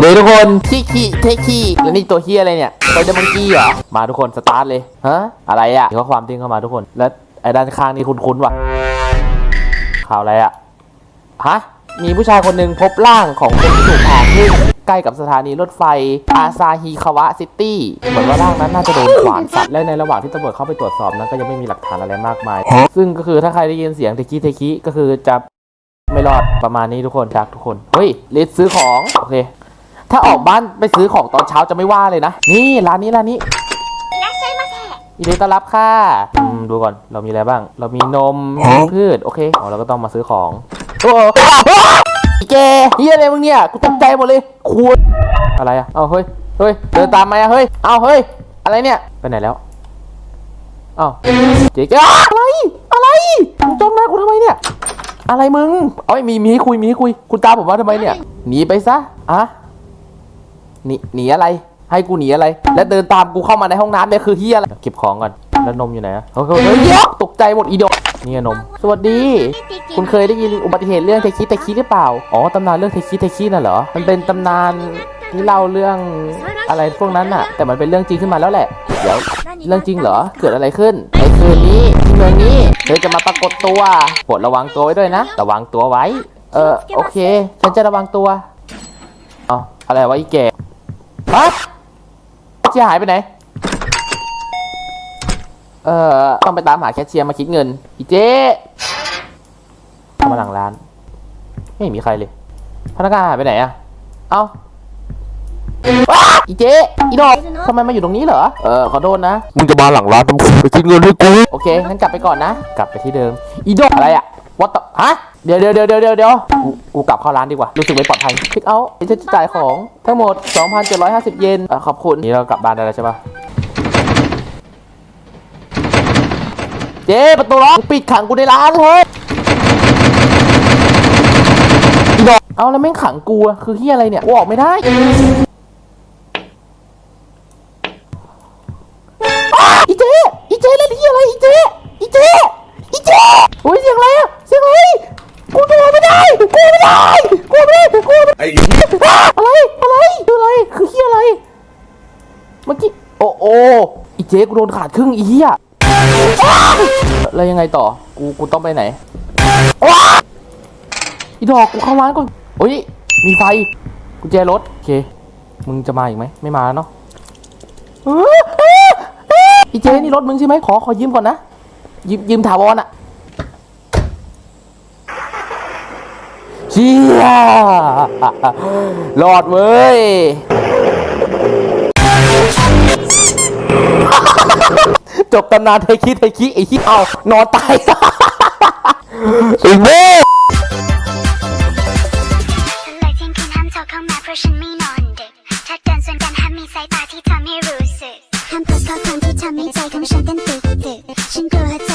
วัสดีทุกคนคีคีเทคีแล้วนี่ตัวเฮียอะไรเนี่ยไปเดมังกี้เหรอ มาทุกคนสตาร์ทเลย ฮะ อะไรอะมีข้อความทิ้งเข้ามาทุกคน แล้วไอ้ด้านข้างนี่คุ้นๆว่ะ ข่าวอะไรอะฮะ มีผู้ชายคนหนึ่งพบร่างของคนที่ถูกแอบขึ้นใกล้กับสถานีรถไฟอาซาฮิคาวะซิตี้ เหมือนว่าร่างนั้นน่าจะโดนขวานสัตว์และในระหว่างที่ตำรวจเข้าไปตรวจสอบนั้นก็ยังไม่มีหลักฐานอะไรมากมาย ซึ่งก็คือถ้าใครได้ยินเสียงเทคิเทคิก็คือจะไม่รอดประมาณนี้ทุกคนจากทุกคน เฮ้ยลิสซื้อของ โอเค ถ้าออกบ้านไปซื้อของตอนเช้าจะไม่ว่าเลยนะ นี่ร้านนี้ร้านนี้ยินดีต้อนรับค่ะอืมดูก่อน เรามีอะไรบ้าง เรามีนมมีพืช โอเคอ๋อเราก็ต้องมาซื้อของโอ้โหอีแกเฮียอะไรมึงเนี่ย กูตกใจหมดเลยควรอะไรอะเอาเฮ้ย เฮ้ย เดินตามมาอะเฮ้ย เอาเฮ้ย อะไรเนี่ย ไปไหนแล้วเอ้าเจ๊จ้าอะไร อะไรมึงจ้องหน้ากูทำไมเนี่ย อะไรมึง เอ้ยมีมีให้คุยมีให้คุย คุณตามผมมาทำไมเนี่ย หนีไปซะอะ หนีหนีอะไร ให้กูหนีอะไร แล้วเดินตามกูเข้ามาในห้องน้ำเนี่ยคือเฮียอะไรเก็บของก่อนแล้วนมอยู่ไหนอะเฮ้ยเฮ้ยเฮ้ยเดี๋ยวตกใจหมดอีดอกนี่ไงนม สวัสดี คุณเคยได้ยินอุบัติเหตุเรื่องเทคิเทคิหรือเปล่า อ๋อตำนานเรื่องเทคิเทคิน่ะเหรอ มันเป็นตำนานที่เล่าเรื่องอะไรพวกนั้นน่ะ แต่มันเป็นเรื่องจริงขึ้นมาแล้วแหละ เดี๋ยวเรื่องจริงเหรอ เกิดอะไรขึ้นในคืนนี้ที่เมืองนี้เธอจะมาปรากฏตัวโปรดระวังตัวไว้ด้วยนะ ระวังตัวไว้ เออโอเค ฉันจะระวังตัวอ๋ออะไรวะอีแก ฮะจะหายไปไหน เออต้องไปตามหาแคชเชียร์มาคิดเงิน อีเจ๊เข้ามาหลังร้าน ไม่มีใครเลย พนักงานหายไปไหนอะเอ้าว้าอีเจ๊อีดอกทำไมมาอยู่ตรงนี้เหรอ เออ ขอโทษนะ มึงจะมาหลังร้านทำไมไปคิดเงินให้กู โอเค งั้นกลับไปก่อนนะ กลับไปที่เดิม อีดอกอะไรอะ วัตฮะเดี๋ยวเดี๋ยวเดี๋ยวเดี๋ยวเดี๋ยวเดี๋ยวกูกลับเข้าร้านดีกว่า รู้สึกไม่ปลอดภัยคลิกเอาท์จะจ่ายของทั้งหมด 2,750 เยนเออขอบคุณ นี่เรากลับบ้านได้แล้วใช่ปะเจ๊ประตูล็อกปิดขังกูในร้านเลยอีดอกเอาแล้วแม่งขังกูอะคือเฮียอะไรเนี่ยกูออกไม่ได้ ได้กูไม่ได้ไอ้อะไรอะไรคืออะไรคือเฮียอะไรเมื่อกี้โอ้โอ้อีเจ๊กูโดนขาดครึ่งอีเฮียแล้วยังไงต่อกูกูต้องไปไหนอีดอกกูเข้าร้านก่อนโอ้ยมีไฟกุญแจรถโอเคมึงจะมาอีกไหมไม่มาแล้วเนาะอีเจนี่รถมึงใช่ไหมขอขอยืมก่อนนะยืมยืมถาวรอะเชี่ย รอดเว้ย จบตำนานเทคิเทคิไอ้ที่เอานอนตายไอ้โง่ฉันเลยทิ้งคืนห้ามเธอเข้ามาเพราะฉันไม่นอนดึกถ้าเดินส่วนกันห้ามมีสายตาที่ทำให้รู้สึกห้ามพูดข้อความที่ทำให้ใจของฉันเต้นตึกตึกฉันกลัวเธ